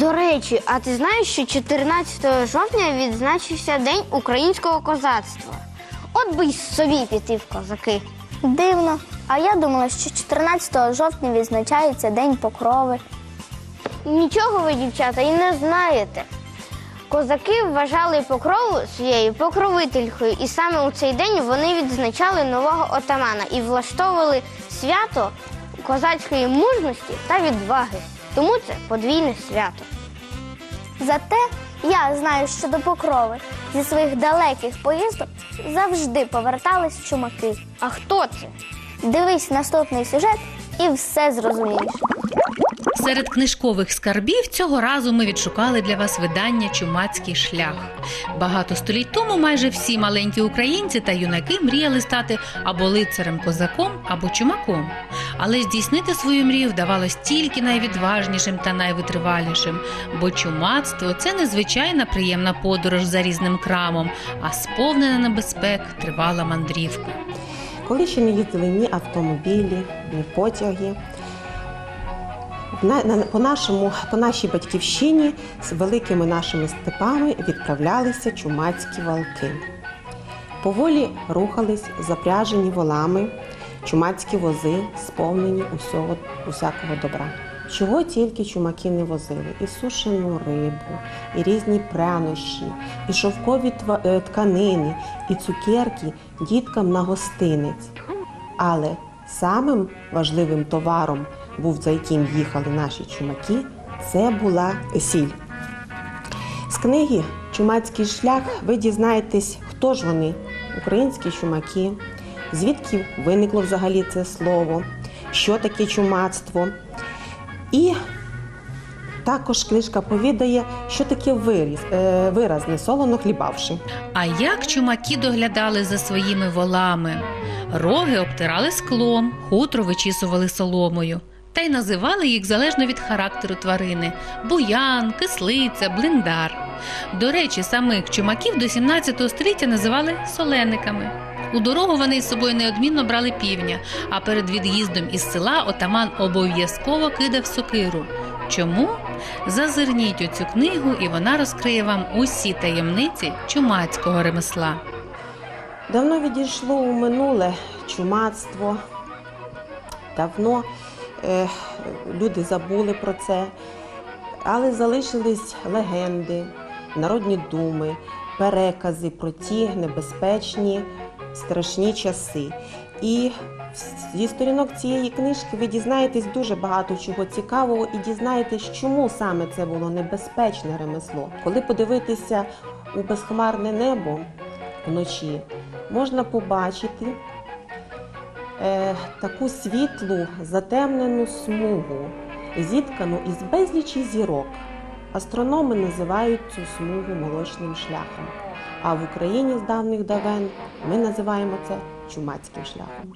До речі, а ти знаєш, що 14 жовтня відзначився День українського козацтва? От би й собі піти в козаки. Дивно. А я думала, що 14 жовтня відзначається День Покрови. Нічого ви, дівчата, і не знаєте. Козаки вважали покрову своєю покровителькою, і саме у цей день вони відзначали нового отамана і влаштовували свято козацької мужності та відваги. Тому це подвійне свято. Зате я знаю, що до Покрови зі своїх далеких поїздок завжди повертались чумаки. А хто це? Дивись наступний сюжет і все зрозумієш. Серед книжкових скарбів цього разу ми відшукали для вас видання Чумацький шлях. Багато століть тому майже всі маленькі українці та юнаки мріяли стати або лицарем козаком, або чумаком. Але здійснити свою мрію вдавалось тільки найвідважнішим та найвитривалішим, бо чумацтво це незвичайна приємна подорож за різним крамом, а сповнена небезпек тривала мандрівка. Коли ще не їздили ні автомобілі, ні потяги. По, нашому, по нашій батьківщині з великими нашими степами відправлялися чумацькі валки. Поволі рухались запряжені волами, чумацькі вози, сповнені усього, усякого добра. Чого тільки чумаки не возили: і сушену рибу, і різні прянощі, і шовкові е, тканини, і цукерки діткам на гостинець. Але самим важливим товаром був, за яким їхали наші чумаки, це була сіль. З книги Чумацький шлях ви дізнаєтесь, хто ж вони, українські чумаки, звідки виникло взагалі це слово, що таке чумацтво. І також книжка повідає, що таке виріз, е, вираз не солоно хлібавши. А як чумаки доглядали за своїми волами? Роги обтирали склом, хутро вичісували соломою. Та й називали їх залежно від характеру тварини буян, кислиця, блиндар. До речі, самих чумаків до 17 століття називали солениками. У дорогу вони із собою неодмінно брали півня, а перед від'їздом із села отаман обов'язково кидав сокиру. Чому? Зазирніть у цю книгу, і вона розкриє вам усі таємниці чумацького ремесла. Давно відійшло у минуле чумацтво. Давно е, люди забули про це, але залишились легенди, народні думи, перекази про ті небезпечні, страшні часи. І зі сторінок цієї книжки ви дізнаєтесь дуже багато чого цікавого і дізнаєтесь, чому саме це було небезпечне ремесло. Коли подивитися у безхмарне небо вночі, можна побачити е, таку світлу затемнену смугу, зіткану із безлічі зірок. Астрономи називають цю смугу молочним шляхом. А в Україні з давних давен ми називаємо це Jumaat geschlafen.